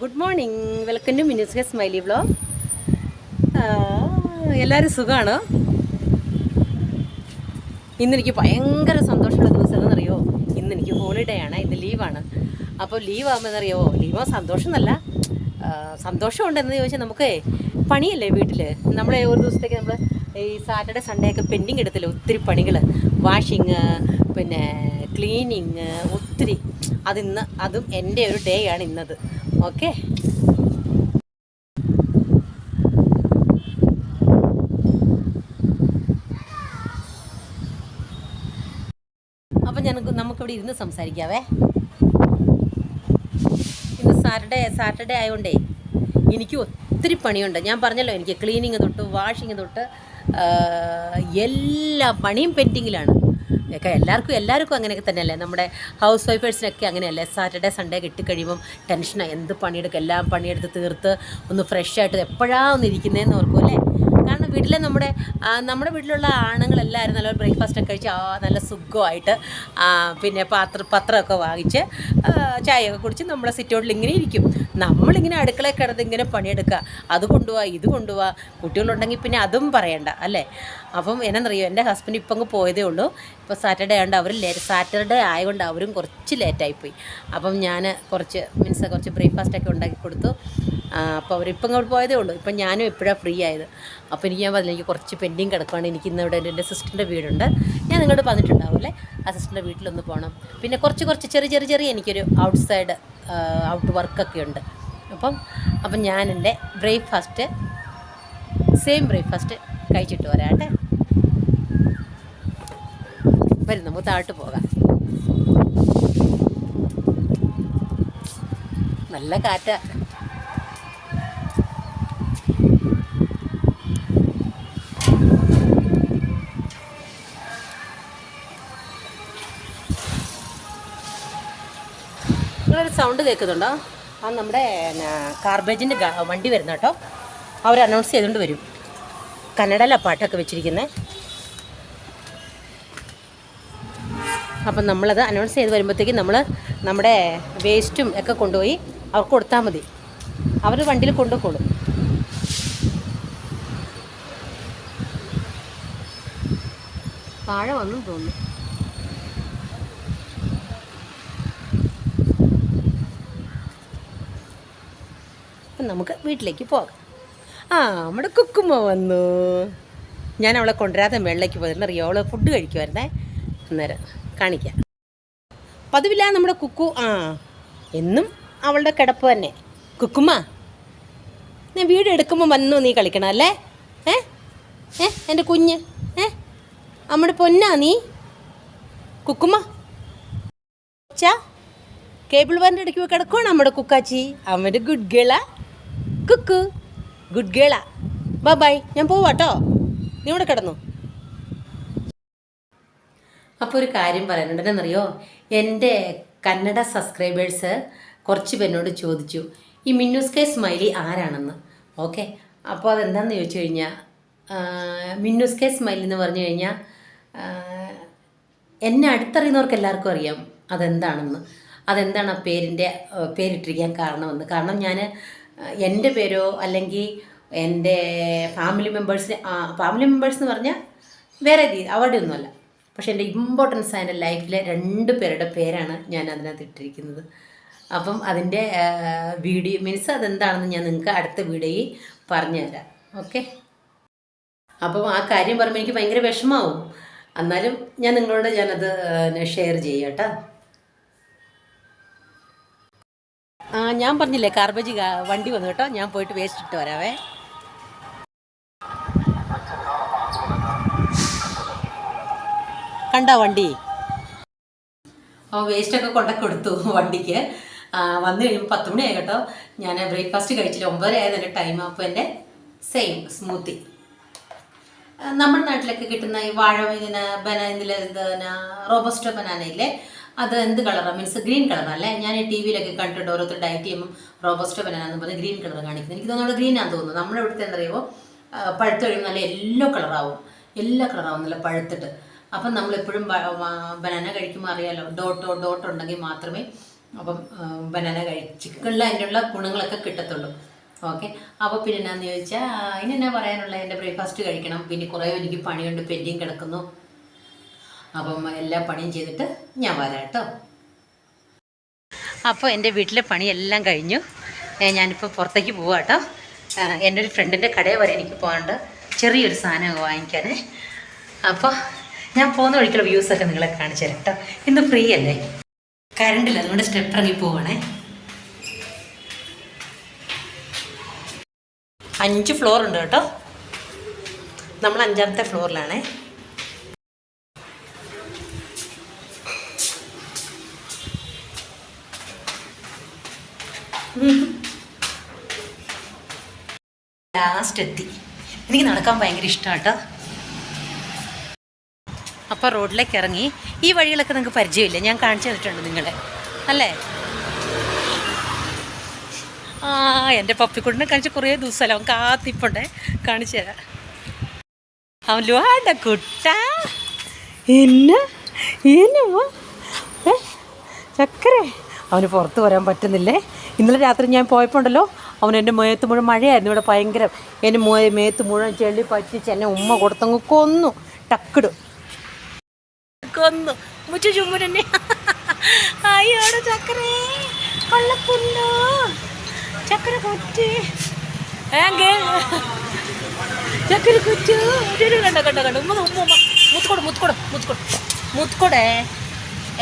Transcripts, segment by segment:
Good morning welcome to Mini's smiley vlog എല്ലാവരും സുഖമാണ് ഇന്നെനിക്ക് ഭയങ്കര സന്തോഷമുള്ള ദിവസം എന്നറിയോ ഇന്ന് എനിക്ക് ഹോളിഡേ ആണ്. ഇത് ലീവാണ് അപ്പോൾ ലീവ് ആകുമ്പോൾ എന്നറിയോ ലീവോ സന്തോഷം എന്നല്ല സന്തോഷമുണ്ടെന്ന് ചോദിച്ചാൽ നമുക്ക് പണിയല്ലേ വീട്ടിൽ നമ്മൾ ഒരു ദിവസത്തേക്ക് നമ്മൾ ഈ സാറ്റർഡേ സൺഡേ ഒക്കെ പെൻഡിങ് എടുത്തില്ല ഒത്തിരി പണികൾ വാഷിങ് പിന്നെ ക്ലീനിങ് ഒത്തിരി. അതിന്ന് അതും എന്റെ ഒരു ഡേ ആണ് ഇന്നത്. ഓക്കെ അപ്പം ഞങ്ങൾക്ക് നമുക്കിവിടെ ഇരുന്ന് സംസാരിക്കാവേ. ഇന്ന് സാറ്റർഡേ സാറ്റർഡേ ആയതുകൊണ്ടേ എനിക്ക് ഒത്തിരി പണിയുണ്ട്. ഞാൻ പറഞ്ഞല്ലോ എനിക്ക് ക്ലീനിങ് തൊട്ട് വാഷിങ് തൊട്ട് എല്ലാ പണിയും പെൻഡിങ്ങിലാണ്. ഒക്കെ എല്ലാവർക്കും എല്ലാവർക്കും അങ്ങനെയൊക്കെ തന്നെയല്ലേ? നമ്മുടെ ഹൗസ് വൈഫേഴ്സിനൊക്കെ അങ്ങനെയല്ലേ സാറ്റർഡേ സൺഡേ കിട്ടിക്കഴിയുമ്പം ടെൻഷനാണ് എന്ത് പണിയെടുക്കും? എല്ലാം പണിയെടുത്ത് തീർത്ത് ഒന്ന് ഫ്രഷ് ആയിട്ട് എപ്പോഴാണ് ഒന്ന് ഇരിക്കുന്നതെന്ന് ഓർക്കും അല്ലേ? കാരണം വീട്ടിലെ നമ്മുടെ നമ്മുടെ വീട്ടിലുള്ള ആണുങ്ങളെല്ലാവരും നല്ല ബ്രേക്ക്ഫാസ്റ്റ് ഒക്കെ കഴിച്ച് ആ നല്ല സുഖമായിട്ട് പിന്നെ പാത്ര പത്രമൊക്കെ വാങ്ങിച്ച് ചായയൊക്കെ കുടിച്ച് നമ്മളെ സിറ്റൗട്ടിൽ ഇങ്ങനെ ഇരിക്കും. നമ്മളിങ്ങനെ അടുക്കളയിൽ കിടന്ന് ഇങ്ങനെ പണിയെടുക്കുക. അത് കൊണ്ടുപോവാ ഇത് കൊണ്ടുപോവാ. കുട്ടികളുണ്ടെങ്കിൽ പിന്നെ അതും പറയണ്ട അല്ലേ? അപ്പം എന്നറിയോ എന്റെ ഹസ്ബൻഡ് ഇപ്പം പോയതേ ഉള്ളൂ. ഇപ്പോൾ സാറ്റർഡേ ആയതുകൊണ്ട് അവർ ലേറ്റ് സാറ്റർഡേ ആയതുകൊണ്ട് അവരും കുറച്ച് ലേറ്റായിപ്പോയി. അപ്പം ഞാൻ കുറച്ച് മീൻസ് കുറച്ച് ബ്രേക്ക്ഫാസ്റ്റൊക്കെ ഉണ്ടാക്കി കൊടുത്തു. അപ്പോൾ അവരിപ്പം അങ്ങോട്ട് പോയതേ ഉള്ളൂ. ഇപ്പം ഞാനും എപ്പോഴാണ് ഫ്രീ ആയത്. അപ്പോൾ എനിക്ക് ഞാൻ പറഞ്ഞില്ല എനിക്ക് കുറച്ച് പെൻഡിങ് കിടക്കുകയാണ് എനിക്ക് ഇന്ന് ഇവിടെ എന്റെ സിസ്റ്ററിന്റെ വീടുണ്ട്. ഞാൻ നിങ്ങളോട് പറഞ്ഞിട്ടുണ്ടാവും അല്ലേ? ആ സിസ്റ്ററിന്റെ വീട്ടിലൊന്ന് പോകണം പിന്നെ കുറച്ച് കുറച്ച് ചെറിയ ചെറിയ ചെറിയ എനിക്കൊരു ഔട്ട് സൈഡ് ഔട്ട് വർക്കൊക്കെ ഉണ്ട്. അപ്പം അപ്പം ഞാൻ എന്റെ ബ്രേക്ക്ഫാസ്റ്റ് സെയിം ബ്രേക്ക്ഫാസ്റ്റ് കഴിച്ചിട്ട് വരാട്ടെ വരും നമുക്ക് താഴ്ത്ത് പോകാം. നല്ല കാറ്റാ. നിങ്ങളൊരു സൗണ്ട് കേൾക്കുന്നുണ്ടോ? ആ നമ്മുടെ കാർബേജിന്റെ വണ്ടി വരുന്ന കേട്ടോ. അവർ അനൗൺസ് ചെയ്തുകൊണ്ട് വരും. കന്നഡയിലാണ് പാട്ടൊക്കെ വെച്ചിരിക്കുന്നത് അപ്പം നമ്മളത് അനൗൺസ് ചെയ്ത് വരുമ്പോഴത്തേക്കും നമ്മൾ നമ്മുടെ വേസ്റ്റും ഒക്കെ കൊണ്ടുപോയി അവർക്ക് കൊടുത്താൽ മതി. അവർ വണ്ടിയിൽ കൊണ്ടുപോയിക്കോളും. താഴെ വന്നു തോന്നുന്നു. നമുക്ക് വീട്ടിലേക്ക് പോകാം. ആ നമ്മുടെ കുക്കുമ്മ വന്നു. ഞാൻ അവളെ കൊണ്ടുവരാതെ വെള്ളയ്ക്ക് പോയിരുന്നു അവളെ ഫുഡ് കഴിക്കുമായിരുന്നേ അന്നേരം കാണിക്കാം. പതിവില്ല നമ്മുടെ കുക്കു ആ എന്നും അവളുടെ കിടപ്പ് തന്നെ. കുക്കുമ്മ ഞാൻ വീട് എടുക്കുമ്പോൾ വന്നു നീ കളിക്കണം അല്ലേ? ഏ? ഏ എന്റെ കുഞ്ഞ് ഏ? നമ്മുടെ പൊന്നാ നീ? കുക്കുമ്മ കേബിൾ വാറിന്റെ ഇടയ്ക്ക് കിടക്കുവാണ് നമ്മുടെ കുക്കാച്ചി? അവന്റെ ഗുഡ് ഗേളാ കുക്കു ഗുഡ് ഗേളാ ബൈ ബൈ ഞാൻ പോവാട്ടോ. നീ ഇവിടെ കിടന്നു. അപ്പോൾ ഒരു കാര്യം പറയാനുണ്ട് എന്റെ കന്നഡ സബ്സ്ക്രൈബേഴ്സ് കുറച്ച് പേരോട് ചോദിച്ചു ഈ മിന്നൂസ് കെ സ്മൈലി ആരാണെന്ന്? ഓക്കെ. അപ്പോൾ അതെന്താണെന്ന് ചോദിച്ചു കഴിഞ്ഞാൽ മിന്നൂസ് കെ സ്മൈലി എന്ന് പറഞ്ഞു കഴിഞ്ഞാൽ എന്നെ അടുത്തറിയുന്നവർക്ക് എല്ലാവർക്കും അറിയാം അതെന്താണെന്ന്. അതെന്താണ് ആ പേരിന്റെ പേരിട്ടിരിക്കാൻ കാരണമെന്ന്. കാരണം ഞാൻ എന്റെ പേരോ അല്ലെങ്കിൽ എന്റെ ഫാമിലി മെമ്പേഴ്സിന് ഫാമിലി മെമ്പേഴ്സ് എന്ന് പറഞ്ഞാൽ വേറെ രീതി അവരുടെ ഒന്നുമല്ല പക്ഷേ എന്റെ ഇമ്പോർട്ടൻസ് ആയ ലൈഫിലെ രണ്ട് പേരുടെ പേരാണ് ഞാൻ അതിനകത്ത് ഇട്ടിരിക്കുന്നത്. അപ്പം അതിന്റെ വീഡിയോ മീൻസ് അതെന്താണെന്ന് ഞാൻ നിങ്ങൾക്ക് അടുത്ത വീഡിയോയിൽ പറഞ്ഞു തരാം. ഓക്കെ അപ്പം ആ കാര്യം പറയുമ്പോൾ എനിക്ക് ഭയങ്കര വിഷമാവും എന്നാലും ഞാൻ നിങ്ങളോട് ഞാനത് ഷെയർ ചെയ്യാം കേട്ടോ. ഞാൻ പറഞ്ഞില്ലേ കാർബേജ് വണ്ടി വന്നു കേട്ടോ. ഞാൻ പോയിട്ട് വേസ്റ്റ് ഇട്ട് വരാവേ. കണ്ടോ വണ്ടി? അപ്പോൾ വേസ്റ്റൊക്കെ കൊണ്ട കൊടുത്തു വണ്ടിക്ക്. വന്നു കഴിയുമ്പോൾ പത്ത് മണിയായി കേട്ടോ. ഞാൻ ബ്രേക്ക്ഫാസ്റ്റ് കഴിച്ചില്ല. ഒമ്പതര ആയത് എന്റെ ടൈം അപ്പോൾ എന്റെ സെയിം സ്മൂത്തി നമ്മുടെ നാട്ടിലൊക്കെ കിട്ടുന്ന ഈ വാഴ ഇങ്ങനെ ബനാനിൽ എന്താണ് റോബസ്റ്റോ ബനാന ഇല്ലേ? അത് എന്ത് കളറാണ് മീൻസ് ഗ്രീൻ കളറല്ലേ ഞാൻ ഈ ടി വിയിലൊക്കെ കണ്ടിട്ടുണ്ട് ഓരോരുത്തർ ഡയറ്റ് ചെയ്യുമ്പോൾ റോബസ്റ്റോ ബനാനെന്ന് പറഞ്ഞ് ഗ്രീൻ കളർ കാണിക്കുന്നത്. എനിക്ക് തോന്നുന്നത് ഗ്രീൻ ആണെന്ന് തോന്നുന്നു. നമ്മുടെ ഇവിടുത്തെ എന്താ പറയുമ്പോൾ പഴുത്ത് കഴിയുമ്പോൾ നല്ല യെല്ലോ കളറാവും യെല്ലോ കളറാവും നല്ല പഴുത്തിട്ട്. അപ്പം നമ്മളെപ്പോഴും ബനാന കഴിക്കുമ്പോൾ അറിയാമല്ലോ ഡോട്ടോ ഡോട്ട് ഉണ്ടെങ്കിൽ മാത്രമേ അപ്പം ബനാന കഴിച്ചിട്ടുള്ള അതിനുള്ള ഗുണങ്ങളൊക്കെ കിട്ടത്തുള്ളൂ. ഓക്കെ അപ്പോൾ പിന്നെ എന്നാന്ന് ചോദിച്ചാൽ അതിനെന്നാ പറയാനുള്ള? എന്റെ ബ്രേക്ക്ഫാസ്റ്റ് കഴിക്കണം. പിന്നെ കുറേ എനിക്ക് പണിയുണ്ട് പെൻഡിങ് കിടക്കുന്നു. അപ്പം എല്ലാ പണിയും ചെയ്തിട്ട് ഞാൻ വരാം കേട്ടോ. അപ്പോൾ എന്റെ വീട്ടിലെ പണിയെല്ലാം കഴിഞ്ഞു. ഞാനിപ്പോൾ പുറത്തേക്ക് പോവാം കേട്ടോ. എന്റെ ഒരു ഫ്രണ്ടിന്റെ കടയിൽ വരെ എനിക്ക് പോകാണ്ട് ചെറിയൊരു സാധനം വാങ്ങിക്കാനേ. അപ്പോൾ ഞാൻ പോകുന്ന വഴിക്കുള്ള വ്യൂസൊക്കെ നിങ്ങളെ കാണിച്ചു തരാം കേട്ടോ. ഇന്ന് ഫ്രീ അല്ലേ? കറണ്ടില്ല അതുകൊണ്ട് സ്റ്റെപ്പ് ഇറങ്ങി പോവണേ. അഞ്ച് ഫ്ലോർ ഉണ്ട് കേട്ടോ. നമ്മൾ അഞ്ചാമത്തെ ഫ്ലോറിലാണേ ലാസ്റ്റ് എത്തി. എനിക്ക് നടക്കാൻ ഭയങ്കര ഇഷ്ടമാണ് കേട്ടോ അപ്പോൾ റോഡിലേക്ക് ഇറങ്ങി. ഈ വഴികളൊക്കെ നിങ്ങൾക്ക് പരിചയമില്ല? ഞാൻ കാണിച്ചു തന്നിട്ടുണ്ട് നിങ്ങളെ. അല്ലേ? ആ എന്റെ പപ്പിക്കുട്ടിനെ കാണിച്ച് കുറേ ദിവസമല്ല അവൻ കാത്തിപ്പുണ്ടേ. കാണിച്ചു തരാം. അവൻ ലുവാണ്ട കുട്ട. ഏ? ചക്കരെ. അവന് പുറത്ത് വരാൻ പറ്റുന്നില്ലേ? ഇന്നലെ രാത്രി ഞാൻ പോയപ്പോൾ ഉണ്ടല്ലോ അവൻ എന്റെ മേത്ത് മുഴുവൻ മഴയായിരുന്നു. ഇവിടെ ഭയങ്കര എന്റെ മോ മേത്ത് മുഴുവൻ ചെളി പറ്റിച്ച് എന്നെ ഉമ്മ കൊടുത്തങ്ങ് കൊന്നു. ടക്കിടും. കൊന്നു. മുച്ചു ചുമ്മുരന്നെ അയ്യോടെ ചക്കരേ കൊള്ളപ്പുല്ലോ ചക്കര കൊറ്റി ചക്കര കൊച്ചു. കണ്ട കണ്ട കണ്ട. ഉമ്മ ഉമ്മ ഉമ്മ. മുത്തുകൊട മുത്തുകൊട മുത്തുകൊട. മുത്തുകൊടേ.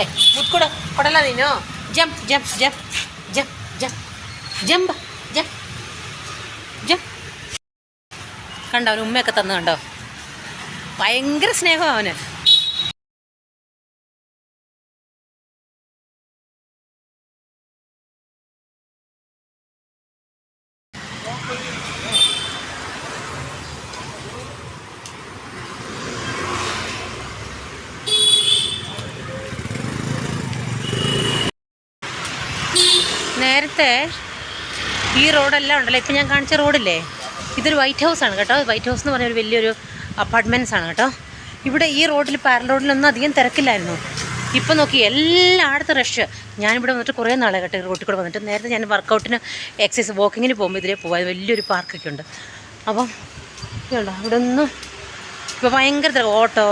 ഏ മുത്തുകൊട. കൊടല നീനോ jump jump jump jump jump jump കണ്ടോ അവന് ഉമ്മയൊക്കെ തന്നു കണ്ടോ? ഭയങ്കര സ്നേഹം അവന്. നേരത്തെ ഈ റോഡെല്ലാം ഉണ്ടല്ലോ. ഇപ്പം ഞാൻ കാണിച്ച റോഡില്ലേ? ഇതൊരു വൈറ്റ് ഹൗസ് ആണ് കേട്ടോ. വൈറ്റ് ഹൗസ് എന്ന് പറഞ്ഞ ഒരു വലിയൊരു അപ്പാർട്ട്മെന്റ്സ് ആണ് കേട്ടോ. ഇവിടെ ഈ റോഡിൽ പാരൽ റോഡിലൊന്നും അധികം തിരക്കില്ലായിരുന്നു. ഇപ്പം നോക്കി എല്ലായിടത്തും റഷ് ഞാനിവിടെ വന്നിട്ട് കുറേ നാളെ കേട്ടോ റോട്ടിൽ കൂടെ വന്നിട്ട്. നേരത്തെ ഞാൻ വർക്കൗട്ടിന് എക്സസൈസ് വാക്കിങ്ങിന് പോകുമ്പോൾ ഇതിലേ പോകാൻ വലിയൊരു പാർക്കൊക്കെ ഉണ്ട്. അപ്പം ഇതുണ്ടോ ഇവിടെ ഒന്നും ഇപ്പോൾ ഭയങ്കര തിരക്ക് ഓട്ടോ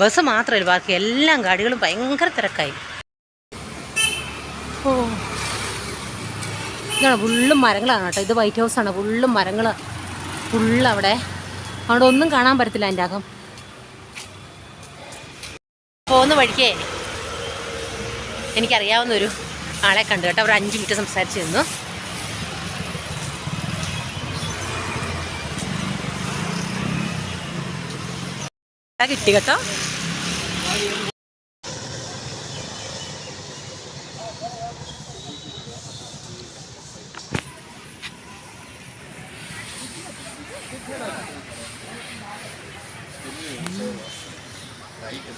ബസ് മാത്രമല്ല ബാക്കി എല്ലാം ഗാഡികളും ഭയങ്കര തിരക്കായി. ഓ. ഇതാണ് ഫുള്ളും മരങ്ങളാണ് കേട്ടോ. ഇത് വൈറ്റ് ഹൗസ് ആണ്. ഫുള്ളും മരങ്ങൾ ഫുള്ള് അവിടെ. അവിടെ ഒന്നും കാണാൻ പറ്റത്തില്ല അതിന്റെ അകം. പോകുന്ന വഴിക്കേ എനിക്കറിയാവുന്ന ഒരു ആളെ കണ്ടു കേട്ടോ. അവർ അഞ്ച് മിനിറ്റ് സംസാരിച്ച് നിന്നു. കിട്ടി കിട്ടി. കേട്ടോ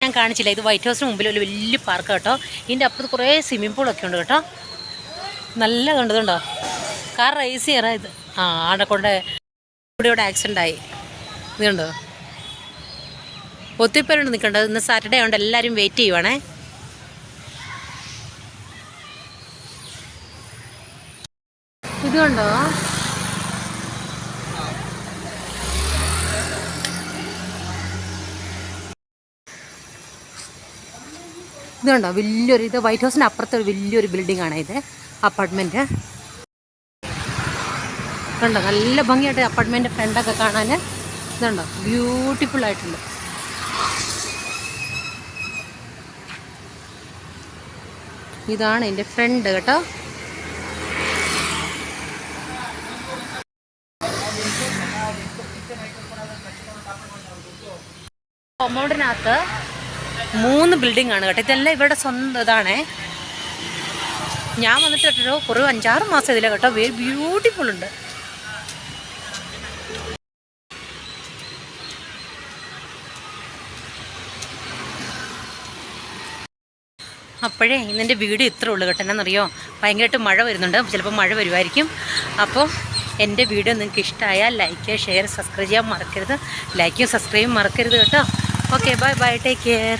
ഞാൻ കാണിച്ചില്ല. ഇത് വൈറ്റ് ഹൗസിന് മുമ്പിൽ ഒരു വലിയ പാർക്ക് കേട്ടോ. ഇതിന്റെ അപ്പുറത്ത് കുറേ സ്വിമ്മിംഗ് പൂളൊക്കെ ഉണ്ട് കേട്ടോ. നല്ല കണ്ടതുണ്ടോ? കാർ റേസ് ചെയ്യാറാ ഇത്. ആ ആടെ കൊണ്ട് ഇവിടെ ഇവിടെ ആക്സിഡന്റ് ആയി. നീണ്ടോ കണ്ടോ? ഒത്തിരി പേരുണ്ട് നിൽക്കണ്ടത് ഇന്ന് സാറ്റർഡേ ആയതുകൊണ്ട് എല്ലാവരും വെയിറ്റ് ചെയ്യുവാണേ. ഇതുണ്ടോ ഇതുണ്ടോ വലിയൊരു ഇത് വൈറ്റ് ഹൗസിന്റെ അപ്പുറത്തെ വലിയൊരു ബിൽഡിംഗ് ആണ് ഇത്. അപ്പാർട്ട്മെന്റ് കണ്ടോ? നല്ല ഭംഗിയായിട്ട് അപ്പാർട്ട്മെന്റ് ഫ്രണ്ടൊക്കെ കാണാൻ ഇതുണ്ടോ? ബ്യൂട്ടിഫുൾ ആയിട്ടുണ്ട്. ഇതാണ് എന്റെ ഫ്രണ്ട് കേട്ടോ. കൊമൗണ്ടിനകത്ത് മൂന്ന് ബിൽഡിംഗ് ആണ് കേട്ടോ. ഇതെല്ലാം ഇവരുടെ സ്വന്തം ഇതാണേ. ഞാൻ വന്നിട്ട് കേട്ടോ കുറേ അഞ്ചാറ് മാസം ഇതിലെ കേട്ടോ. ബ്യൂട്ടിഫുൾ ഉണ്ട്. അപ്പോഴേ ഇന്നെന്റെ വീട് ഇത്ര ഉള്ളു കേട്ടെന്നറിയോ ഭയങ്കരമായിട്ട് മഴ വരുന്നുണ്ട്. ചിലപ്പോൾ മഴ വരുമായിരിക്കും അപ്പോൾ എന്റെ വീഡിയോ നിങ്ങൾക്ക് ഇഷ്ടമായാൽ ലൈക്ക് ഷെയർ സബ്സ്ക്രൈബ് ചെയ്യാൻ മറക്കരുത്. ലൈക്കും സബ്സ്ക്രൈബും മറക്കരുത് കേട്ടോ. Okay bye bye take care